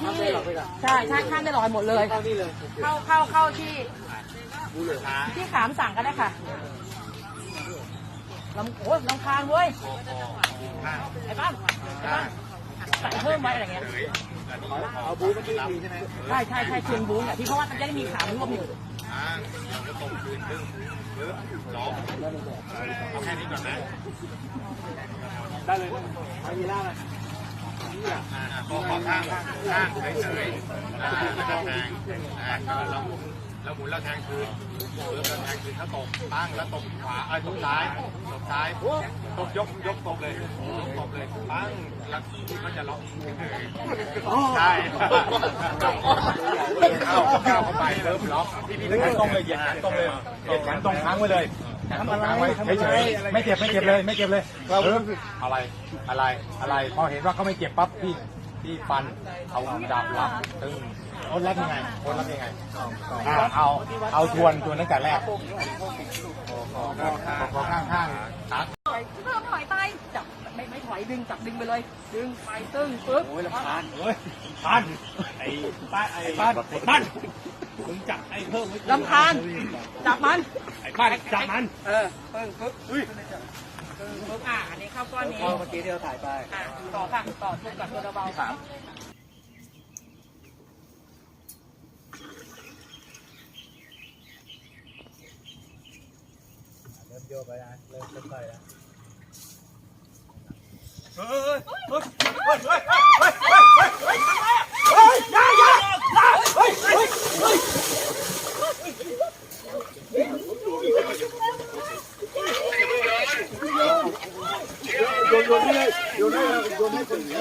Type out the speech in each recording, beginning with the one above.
ที่ใช่ใช่ข้ามได้ลอยหมดเลย เข้านี่เลยเข้าเข้าเข้าที่บูเหลือขาที่ขามสั่งก็ได้ค่ะลำโอ้ยลำคาญเว้ยไอ้บ้านไอ้บ้านใส่เพิ่มไว้อะไรเงี้ยเอาบูเมื่อกี้มีใช่ไหมใช่ใช่ใช่เชียงบูนอะที่เพราะว่ามันจะได้มีขามรวมอยู่ได้เลยไปยีราฟเลย พอขอข้างข้างเฉยๆแล้วก็แทงอ่าแล้วเราหมุนแล้วแทงคืนเอแล้วแทงคืนถ้าตกตั้งแล้วตกขวาเอ้ตกซ้ายตกซ้ายตกยกยกตกเลยยกตกเลยปั้งแล้วมันจะล็อกใช่เข้าเข้าไปเริ่มล็อกที่พี่ตรงเลยเหยียดแขนตรงเลยเหยียดแขนตรงค้างไว้เลย แขนตรงค้างไว้เฉยๆไม่เจ็บไม่เจ็บเลยไม่เจ็บเลยเอออะไรอะไรอะไรพอเห็นว่าเขาไม่เจ็บปั๊บพี่พี่ฟันเอาดาบรับตึงโอนรับยังไงโอนรับยังไงอ่าเอาเอาทวนทวนตั้งแต่แรกขอข้างข้างขาถอยเพิ่มถอยไปจับไม่ไม่ถอยดึงจับดึงไปเลย ดึงไปตึ้งปึ๊บโอ้ยลำคาญเฮ้ยปันไอ้ป้าไอ้ป้านปันมึงจับไอ้เพิ่มลำคาญจับมัน ไอ้านจับมัน เออปึ้งปึ๊บปึ้งปึ๊บอะอันนี้ข้าวก้อนนี้เข้าเมื่อกี้ที่เราถ่ายไปอะต่อค่ะต่อทุกกับตัวเบาสามเริ่มโยกไปนะเริ่มเ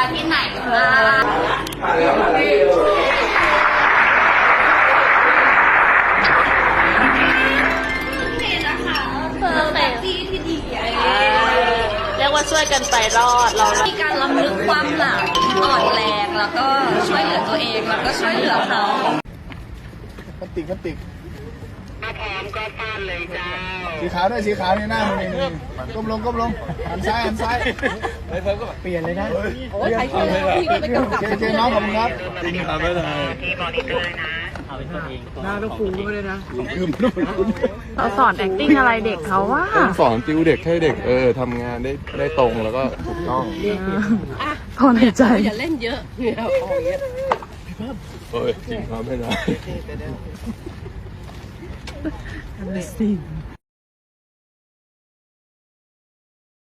อที่ไหนมานี่นะคะเจอแบบที่ที่ดีอะเรียกว่าช่วยกันไปรอดเรามีการลำลึกความหลังอ่อนแรงแล้วก็ช่วยเหลือตัวเองแล้วก็ช่วยเหลือเขาพลาสติกพลาสติกถ้าพร้อมก็ป้านเลยจ้าสีขาวด้วยสีขาวในหน้ามึงนี่นี่ก้มลงก้มลงหันซ้ายหันซ้าย เปลี่ยนเลยนะโอ้ยใครช่วยพี่ก็ไปกำกับเจเจน้องขอบคุณครับหน้าต้องฟูด้วยนะเราสอน acting อะไรเด็กเขาว่าต้องสอนติวเด็กให้เด็กเออทำงานได้ได้ตรงแล้วก็ถูกต้องพอในใจอย่าเล่นเยอะเนี่ยเอาอย่างเงี้ยเอ้ยจริงครับไม่ได้สิ